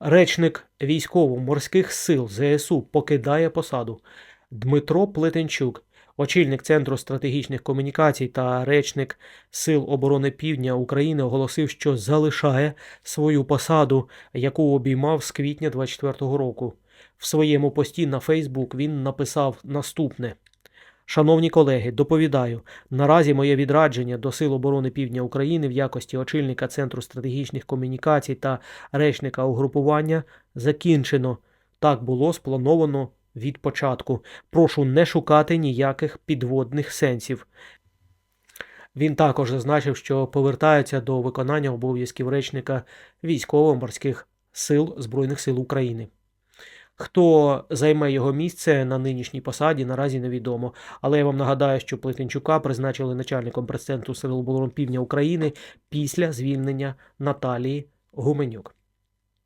Речник військово-морських сил ЗСУ покидає посаду. Дмитро Плетенчук, очільник Центру стратегічних комунікацій та речник Сил оборони Півдня України, оголосив, що залишає свою посаду, яку обіймав з квітня 2024 року. В своєму пості на Фейсбук він написав наступне. Шановні колеги, доповідаю, наразі моє відрадження до Сил оборони Півдня України в якості очільника Центру стратегічних комунікацій та речника угрупування закінчено. Так було сплановано від початку. Прошу не шукати ніяких підводних сенсів. Він також зазначив, що повертається до виконання обов'язків речника військово-морських сил Збройних сил України. Хто займе його місце на нинішній посаді, наразі невідомо. Але я вам нагадаю, що Плетенчука призначили начальником прес-центру Сил Півдня України після звільнення Наталії Гуменюк.